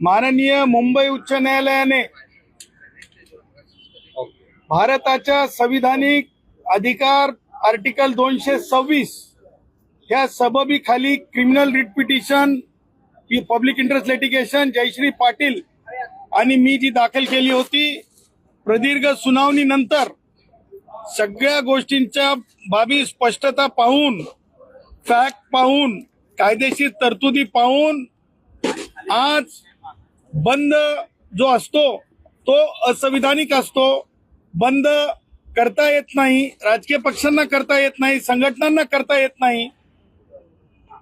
माननीय मुंबई उच्च न्यायालयाने भारताच्या संविधानिक अधिकार आर्टिकल दोनशे सव्वीस ह्या सबबी खाली criminal writ petition public interest litigation Jayashree Patil आणि मी जी दाखल केली होती प्रदीर्घ सुनावणीनंतर सगळ्या गोष्टींच्या बाबी स्पष्टता पाहून फॅक्ट पाहून कायदेशीर तरतुदी पाहून आज बंद जो असतो तो असंविधानिक असतो. बंद करता येत नाही राजकीय पक्षांना करता येत नाही संघटनांना करता येत नाही.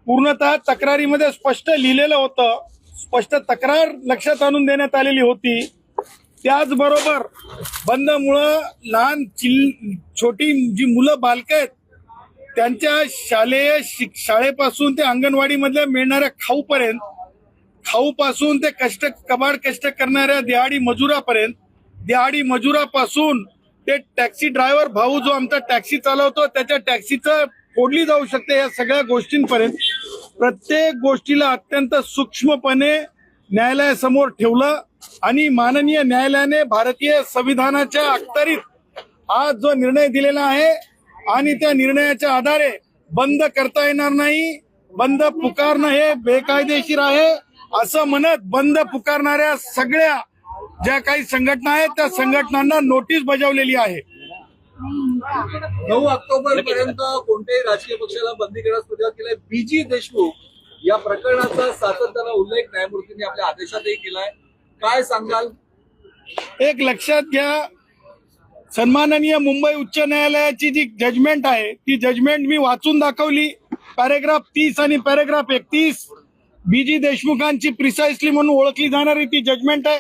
पूर्णतः तक्रारीमध्ये स्पष्ट लिहिलेलं होतं स्पष्ट तक्रार लक्षात आणून देण्यात आलेली होती. त्याचबरोबर बंदमुळं लहान चिल छोटी जी मुलं बालक आहेत त्यांच्या शालेय शिक शाळेपासून ते अंगणवाडीमधल्या मिळणाऱ्या खाऊपर्यंत खाऊपासून ते कष्ट कबाड कष्ट करणाऱ्या दिहाडी मजुरापर्यंत दिहाडी मजुरापासून ते टॅक्सी ड्रायव्हर भाऊ जो आमचा टॅक्सी चालवतो त्याच्या टॅक्सीचं फोडली जाऊ शकते या सगळ्या गोष्टींपर्यंत. प्रत्येक गोष्टीला अत्यंत सूक्ष्मपणे न्यायालयासमोर ठेवलं आणि माननीय न्यायालयाने भारतीय संविधानाच्या अखत्यारीत आज जो निर्णय दिलेला आहे आणि त्या निर्णयाच्या आधारे बंद करता येणार नाही बंद पुकारणं हे बेकायदेशीर आहे. असं म्हणत बंद पुकारणाऱ्या सगळ्या ज्या काही संघटना आहेत त्या संघटनांना नोटीस बजावलेली आहे. नऊ ऑक्टोबर पर्यंत कोणत्याही राजकीय पक्षाला बंदी करण्यास सुरुवात केली बीजी देशमुख या प्रकरणाचा सातत्यानं उल्लेख न्यायमूर्तींनी आपल्या आदेशातही केलाय काय सांगाल? एक लक्षात घ्या सन्माननीय मुंबई उच्च न्यायालयाची जी जजमेंट आहे ती जजमेंट मी वाचून दाखवली. पॅरेग्राफ तीस आणि पॅरेग्राफ एकतीस. बीजी देशमुखांची प्रिसाइसली म्हणून ओळखली जाणारी ती जजमेंट आहे.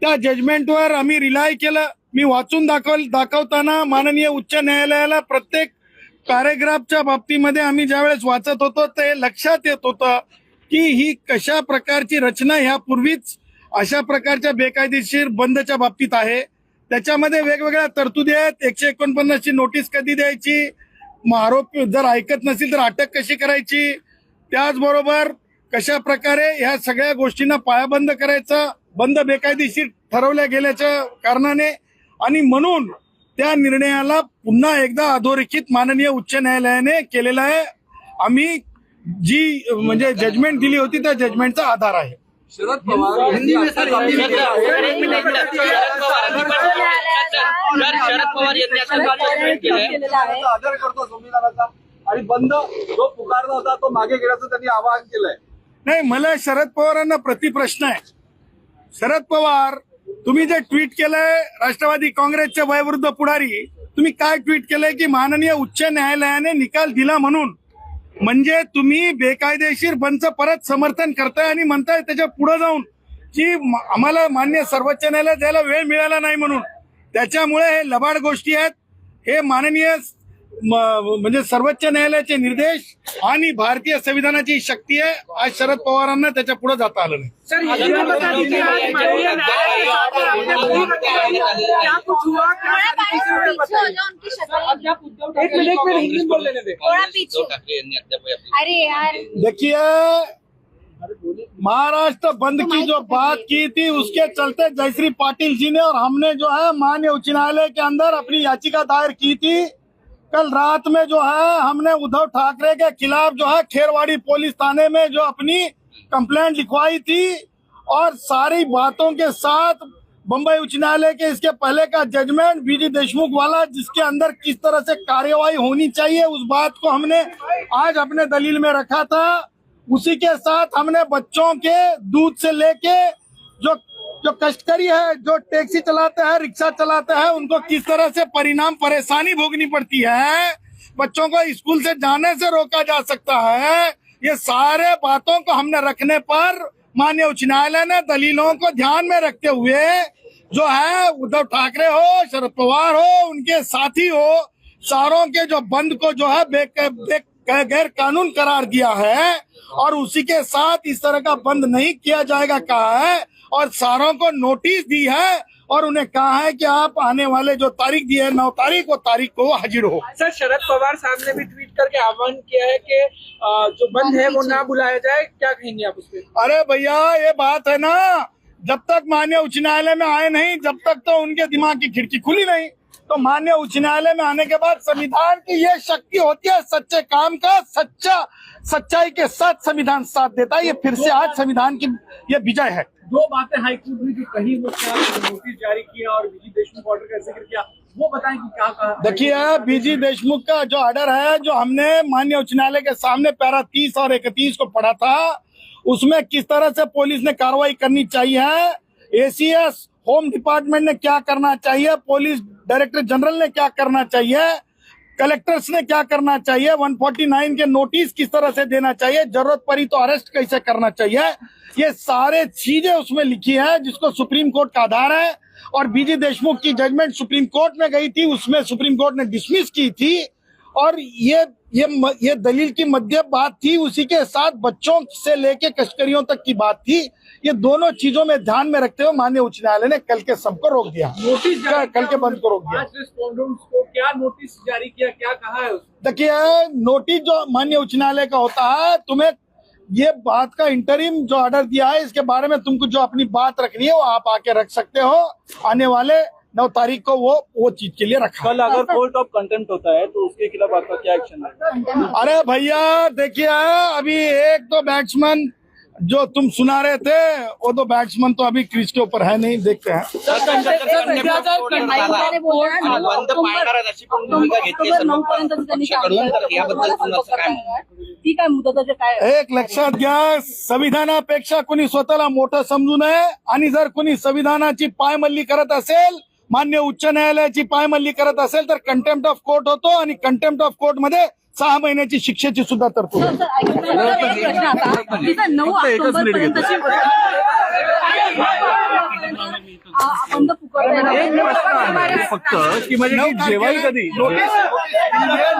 त्या जजमेंटवर आम्ही रिलाय केलं. मी वाचून दाखव दाखवताना माननीय उच्च न्यायालयाला प्रत्येक पॅरेग्राफच्या बाबतीमध्ये आम्ही ज्यावेळेस वाचत होतो ते लक्षात येत होतं की ही कशा प्रकारची रचना ह्यापूर्वीच अशा प्रकारच्या बेकायदेशीर बंदच्या बाबतीत आहे. त्याच्यामध्ये वेगवेगळ्या तरतुदी आहेत. एकशे एकोणपन्नासची नोटीस कधी द्यायची? मग आरोपी जर ऐकत नसेल तर अटक कशी करायची? त्याचबरोबर कशा प्रकारे ह्या सगळ्या गोष्टींना पायाबंद करायचा बंद बेकायदेशीर ठरवल्या गेल्याच्या कारणाने? आणि म्हणून त्या निर्णयाला पुन्हा एकदा अधोरेखित माननीय उच्च न्यायालयाने केलेला आहे. आम्ही जी म्हणजे जजमेंट दिली होती त्या जजमेंटचा आधार आहे. शरद पवार आणि बंद जो पुकारला होता तो मागे घेण्याचं त्यांनी आवाहन केलंय. नाही मला शरद पवारांना प्रतिप्रश्न आहे. शरद पवार तुम्ही जे ट्विट केलंय राष्ट्रवादी काँग्रेसचे वयवृद्ध पुढारी तुम्ही काय ट्विट केलंय की माननीय उच्च न्यायालयाने निकाल दिला म्हणून? म्हणजे तुम्ही बेकायदेशीर बंदचं परत समर्थन करताय आणि म्हणताय त्याच्या पुढे जाऊन की आम्हाला मान्य सर्वोच्च न्यायालयात द्यायला वेळ मिळाला नाही म्हणून. त्याच्यामुळे हे लबाड गोष्टी आहेत. हे माननीय म्हणजे सर्वोच्च न्यायालयाचे निर्देश आणि भारतीय संविधानाची शक्ती आहे. आज शरद पवारांना त्याच्या पुढे जाता आलं नाही. देखिए महाराष्ट्र बंद की जो बात की थी उसके चलते जयश्री पाटिल जी ने और हमने जो है मान्य उच्च न्यायालय के अंदर अपनी याचिका दायर की थी। कल रात में जो है, हमने उद्धव ठाकरे के खिलाफ जो है, खेरवाड़ी पुलिस थाने में जो अपनी कंप्लेंट लिखवाई थी और सारी बातों के साथ बम्बई उच्च न्यायालय के इसके पहले का जजमेंट बीजी देशमुख वाला, जिसके अंदर किस तरह से कार्यवाही होनी चाहिए, उस बात को हमने आज अपने दलील में रखा था। उसी के साथ हमने बच्चों के दूध से लेके जो जो कश्तरी है जो टैक्सी चलाते हैं रिक्शा चलाते हैं उनको किस तरह से परिणाम परेशानी भोगनी पड़ती है? बच्चों को स्कूल से जाने से रोका जा सकता है। ये सारे बातों को हमने रखने पर मान्य उच्च न्यायालय ने दलीलों को ध्यान में रखते हुए जो है उद्धव ठाकरे हो शरद पवार हो उनके साथी हो सारों के जो बंद को जो है बेक, बेक गैर कानून करार दिया है और उसी के साथ इस तरह का बंद नहीं किया जाएगा कहा है। और सारों को नोटिस दी है और उन्हें कहा है कि आप आने वाले जो तारीख दी है नौ तारीख वो तारीख को हाजिर हो। सर शरद पवार साहब ने भी ट्वीट करके आह्वान किया है कि जो बंद है वो ना बुलाया जाए क्या कहेंगे आप उस पर अरे भैया ये बात है ना जब तक मान्य उच्च न्यायालय में आए नहीं जब तक तो उनके दिमाग की खिड़की खुली नहीं। तो मान्य उच्च न्यायालय में आने के बाद संविधान की ये शक्ति होती है सच्चे काम का सच्चा सच्चाई के साथ संविधान साथ देता है। ये फिर से आज संविधान की ये विजय है। दो बातें हाईकोर्ट ने जो कही वो नोटिस जारी किया और विजय देशमुख ऑर्डर का ज़िक्र किया वो बताएँ कि क्या कहा देखिए बीजी देशमुख का जो ऑर्डर है जो हमने मान्य उच्च न्यायालय के सामने पैरा तीस और इकतीस को पढ़ा था उसमें किस तरह से पुलिस ने कार्रवाई करनी चाहिए एसीएस होम डिपार्टमेंट ने क्या करना चाहिए पुलिस डायरेक्टर जनरल ने क्या करना चाहिए? कलेक्टर्स ने क्या करना चाहिए? 149 के नोटिस किस तरह से देना चाहिए? ज़रूरत पड़ी तो अरेस्ट कैसे करना चाहिए? ये सारे चीज़ें उसमें लिखी है, जिसको सुप्रीम कोर्ट का आधार है। और बीजी देशमुख की जजमेंट सुप्रीम कोर्ट में गई थी, उसमें सुप्रीम कोर्ट ने डिसमिस की थी। और ये ये म- ये दलील की मध्य बात थी उसी के साथ बच्चों से लेके कश्करियों तक की बात थी। ये दोनों चीज़ों में ध्यान में रखते हुए माननीय उच्च न्यायालय ने कल के सबको रोक दिया। नोटिस क्या- कल के बंद को रोक दिया। को क्या नोटिस जारी किया क्या कहा है देखिए नोटिस जो माननीय उच्च न्यायालय का होता है तुम्हें ये बात का इंटरिम जो ऑर्डर दिया है इसके बारे में तुमको जो अपनी बात रखनी है वो आप आके रख सकते हो। आने वाले नौ तारीख को वो वो चीज़ के लिए रखा। कल अगर कोर्ट ऑफ़ कंटेम्प्ट होता है तो उसके खिलाफ आपका क्या एक्शन है? अरे भैया देखिए अभी एक तो बैट्समैन जो तुम सुना रहे थे वो तो बैट्समैन तो अभी क्रीज के ऊपर है नहीं देखते हैं। एक लक्षात घ्या संविधानापेक्षा कोणी स्वतःला मोठं समजू नये आणि जर कोणी संविधानाची पायमल्ली करत असेल मान्य उच्च न्यायालयाची पायमल्ली करत असेल तर कंटेम्प्ट ऑफ कोर्ट होतो आणि कंटेम्प्ट ऑफ कोर्टमध्ये सहा महिन्याची शिक्षेची सुद्धा तरतूद नऊ ऑक्टोबर पर्यंतची बंद फक्त की म्हणजे जेव्हाही कधी? नोटीस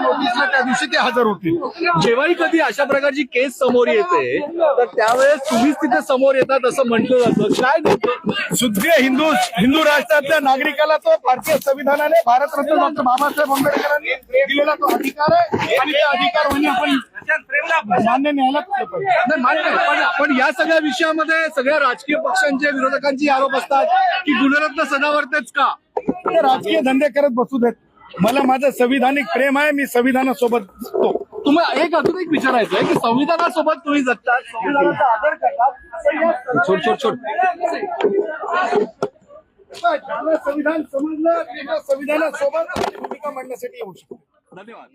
नोटीसला त्या दिवशी ते हजर होतील. जेव्हाही कधी? अशा प्रकारची केस समोर येते. तर त्यावेळेस तुम्हीच तिथे समोर येतात असं म्हटलं जातं. काय शुद्ध हिंदू हिंदू राष्ट्रातल्या नागरिकाला तो भारतीय संविधानाने भारतरत्न डॉक्टर बाबासाहेब आंबेडकरांनी दिलेला तो अधिकार आहे. आणि ते अधिकार म्हणजे आपण मान्य न्यायालयात. नाही, मान्य आहे. पण पण या सगळ्या विषयामध्ये सगळ्या राजकीय पक्षांचे विरोधकांचे आरोप असतात की गुणरत्न सदावरतेच का ते राजकीय धंदे करत बसू देत मला माझं संविधानिक प्रेम आहे मी संविधानासोबत जगतो. तुम्हाला एक अजून एक विचारायचं आहे की संविधानासोबत तुम्ही जगतात संविधानाचा आदर या- छोट छोट छोट संविधान समजलं संविधानासोबत भूमिका मांडण्यासाठी येऊ शकतो धन्यवाद